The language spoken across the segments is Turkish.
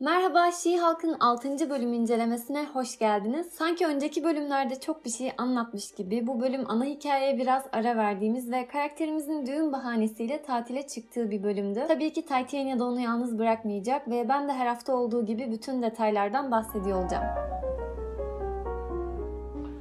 Merhaba, She-Hulk'ın 6. bölüm incelemesine hoş geldiniz. Sanki önceki bölümlerde çok bir şey anlatmış gibi bu bölüm ana hikayeye biraz ara verdiğimiz ve karakterimizin düğün bahanesiyle tatile çıktığı bir bölümdü. Tabii ki Titania da onu yalnız bırakmayacak ve ben de her hafta olduğu gibi bütün detaylardan bahsediyor olacağım.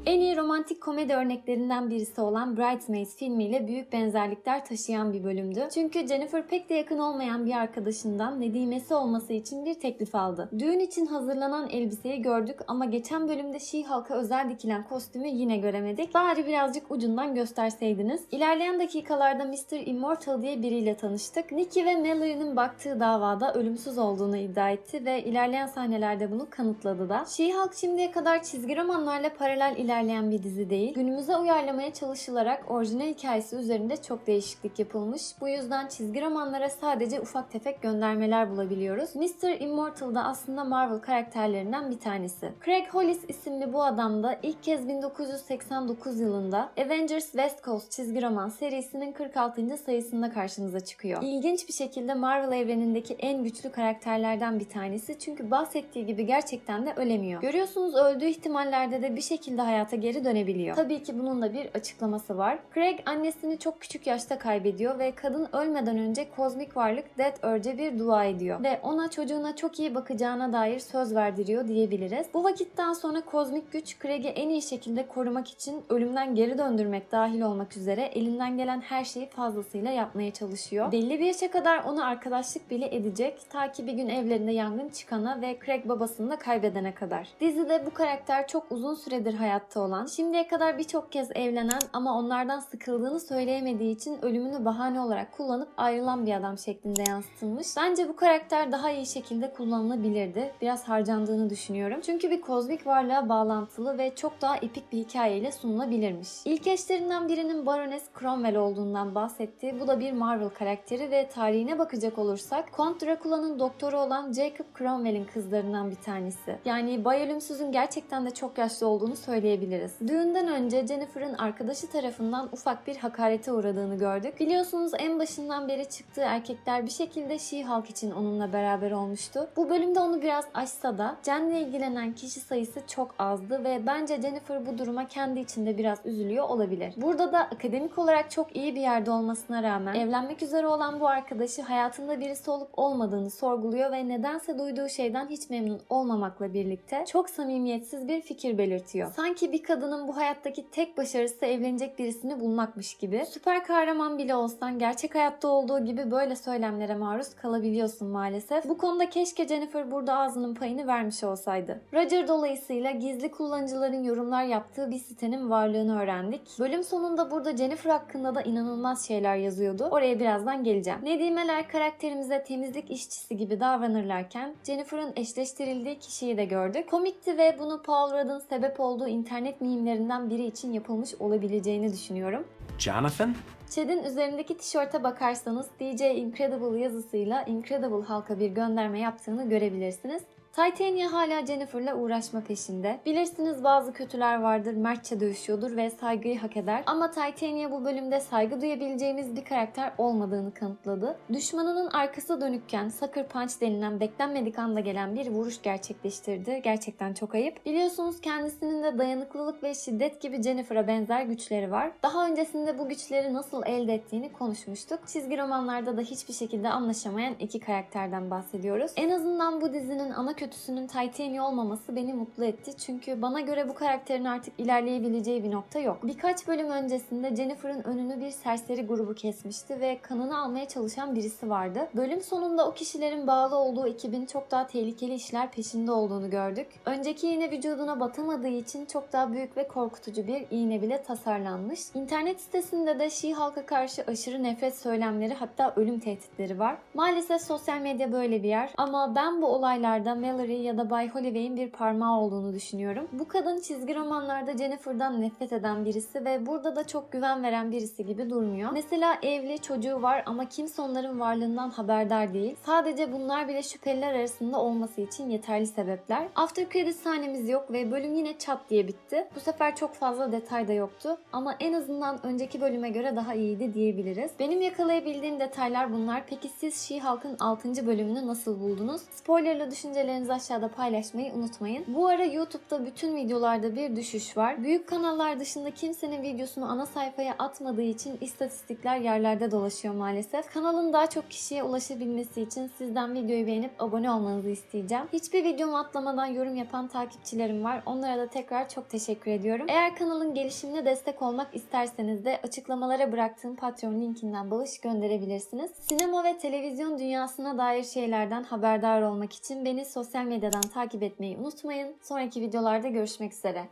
En iyi romantik komedi örneklerinden birisi olan Bridesmaids filmiyle büyük benzerlikler taşıyan bir bölümdü. Çünkü Jennifer pek de yakın olmayan bir arkadaşından nedimesi olması için bir teklif aldı. Düğün için hazırlanan elbiseyi gördük ama geçen bölümde She-Hulk'a özel dikilen kostümü yine göremedik. Bari birazcık ucundan gösterseydiniz. İlerleyen dakikalarda Mr. Immortal diye biriyle tanıştık. Nikki ve Mallory'nin baktığı davada ölümsüz olduğunu iddia etti ve ilerleyen sahnelerde bunu kanıtladı da. She-Hulk şimdiye kadar çizgi romanlarla paralel ilerleyen bir dizi değil. Günümüze uyarlamaya çalışılarak orijinal hikayesi üzerinde çok değişiklik yapılmış. Bu yüzden çizgi romanlara sadece ufak tefek göndermeler bulabiliyoruz. Mr. Immortal da aslında Marvel karakterlerinden bir tanesi. Craig Hollis isimli bu adam da ilk kez 1989 yılında Avengers West Coast çizgi roman serisinin 46. sayısında karşımıza çıkıyor. İlginç bir şekilde Marvel evrenindeki en güçlü karakterlerden bir tanesi çünkü bahsettiği gibi gerçekten de ölemiyor. Görüyorsunuz öldüğü ihtimallerde de bir şekilde hayata geri dönebiliyor. Tabii ki bunun da bir açıklaması var. Craig annesini çok küçük yaşta kaybediyor ve kadın ölmeden önce kozmik varlık Death Urge'e bir dua ediyor ve ona çocuğuna çok iyi bakacağına dair söz verdiriyor diyebiliriz. Bu vakitten sonra kozmik güç Craig'i en iyi şekilde korumak için ölümden geri döndürmek dahil olmak üzere elinden gelen her şeyi fazlasıyla yapmaya çalışıyor. Belli bir yaşa kadar ona arkadaşlık bile edecek ta ki bir gün evlerinde yangın çıkana ve Craig babasını da kaybedene kadar. Dizide bu karakter çok uzun süredir hayatta olan, şimdiye kadar birçok kez evlenen ama onlardan sıkıldığını söyleyemediği için ölümünü bahane olarak kullanıp ayrılan bir adam şeklinde yansıtılmış. Bence bu karakter daha iyi şekilde kullanılabilirdi. Biraz harcandığını düşünüyorum. Çünkü bir kozmik varlığa bağlantılı ve çok daha epik bir hikayeyle sunulabilirmiş. İlk eşlerinden birinin Baroness Cromwell olduğundan bahsetti. Bu da bir Marvel karakteri ve tarihine bakacak olursak Kont Dracula'nın doktoru olan Jacob Cromwell'in kızlarından bir tanesi. Yani Bay Ölümsüz'ün gerçekten de çok yaşlı olduğunu söyleyebiliriz. Düğünden önce Jennifer'ın arkadaşı tarafından ufak bir hakarete uğradığını gördük. Biliyorsunuz en başından beri çıktığı erkekler bir şekilde She-Hulk için onunla beraber olmuştu. Bu bölümde onu biraz aşsa da Jen'le ilgilenen kişi sayısı çok azdı ve bence Jennifer bu duruma kendi içinde biraz üzülüyor olabilir. Burada da akademik olarak çok iyi bir yerde olmasına rağmen evlenmek üzere olan bu arkadaşı hayatında birisi olup olmadığını sorguluyor ve nedense duyduğu şeyden hiç memnun olmamakla birlikte çok samimiyetsiz bir fikir belirtiyor. Sanki bir kadının bu hayattaki tek başarısı evlenecek birisini bulmakmış gibi. Süper kahraman bile olsan gerçek hayatta olduğu gibi böyle söylemlere maruz kalabiliyorsun maalesef. Bu konuda keşke Jennifer burada ağzının payını vermiş olsaydı. Roger dolayısıyla gizli kullanıcıların yorumlar yaptığı bir sitenin varlığını öğrendik. Bölüm sonunda burada Jennifer hakkında da inanılmaz şeyler yazıyordu. Oraya birazdan geleceğim. Nedimeler karakterimize temizlik işçisi gibi davranırlarken Jennifer'ın eşleştirildiği kişiyi de gördük. Komikti ve bunu Paul Rudd'ın sebep olduğu internet mimlerinden biri için yapılmış olabileceğini düşünüyorum. Jonathan? Chad'in üzerindeki tişörte bakarsanız DJ Incredible yazısıyla Incredible halka bir gönderme yaptığını görebilirsiniz. Titania hala Jennifer'la uğraşma peşinde. Bilirsiniz bazı kötüler vardır, mertçe dövüşüyordur ve saygıyı hak eder. Ama Titania bu bölümde saygı duyabileceğimiz bir karakter olmadığını kanıtladı. Düşmanının arkası dönükken Sucker Punch denilen beklenmedik anda gelen bir vuruş gerçekleştirdi. Gerçekten çok ayıp. Biliyorsunuz kendisinin de dayanıklılık ve şiddet gibi Jennifer'a benzer güçleri var. Daha öncesinde bu güçleri nasıl elde ettiğini konuşmuştuk. Çizgi romanlarda da hiçbir şekilde anlaşamayan iki karakterden bahsediyoruz. En azından bu dizinin ana kötüsünün Titania olmaması beni mutlu etti. Çünkü bana göre bu karakterin artık ilerleyebileceği bir nokta yok. Birkaç bölüm öncesinde Jennifer'ın önünü bir serseri grubu kesmişti ve kanını almaya çalışan birisi vardı. Bölüm sonunda o kişilerin bağlı olduğu ekibin çok daha tehlikeli işler peşinde olduğunu gördük. Önceki iğne vücuduna batamadığı için çok daha büyük ve korkutucu bir iğne bile tasarlanmış. İnternet sitesinde de She-Hulk'a karşı aşırı nefret söylemleri hatta ölüm tehditleri var. Maalesef sosyal medya böyle bir yer ama ben bu olaylarda Mallory Mallory ya da Bay Holloway'in bir parmağı olduğunu düşünüyorum. Bu kadın çizgi romanlarda Jennifer'dan nefret eden birisi ve burada da çok güven veren birisi gibi durmuyor. Mesela evli, çocuğu var ama kimse onların varlığından haberdar değil. Sadece bunlar bile şüpheliler arasında olması için yeterli sebepler. After credit sahnemiz yok ve bölüm yine çat diye bitti. Bu sefer çok fazla detay da yoktu ama en azından önceki bölüme göre daha iyiydi diyebiliriz. Benim yakalayabildiğim detaylar bunlar. Peki siz She-Hulk'ın 6. bölümünü nasıl buldunuz? Spoilerlı düşüncelerinizi aşağıda paylaşmayı unutmayın. Bu ara YouTube'da bütün videolarda bir düşüş var. Büyük kanallar dışında kimsenin videosunu ana sayfaya atmadığı için istatistikler yerlerde dolaşıyor maalesef. Kanalın daha çok kişiye ulaşabilmesi için sizden videoyu beğenip abone olmanızı isteyeceğim. Hiçbir videomu atlamadan yorum yapan takipçilerim var. Onlara da tekrar çok teşekkür ediyorum. Eğer kanalın gelişimine destek olmak isterseniz de açıklamalara bıraktığım Patreon linkinden bağış gönderebilirsiniz. Sinema ve televizyon dünyasına dair şeylerden haberdar olmak için beni sosyal medyadan takip etmeyi unutmayın. Sonraki videolarda görüşmek üzere.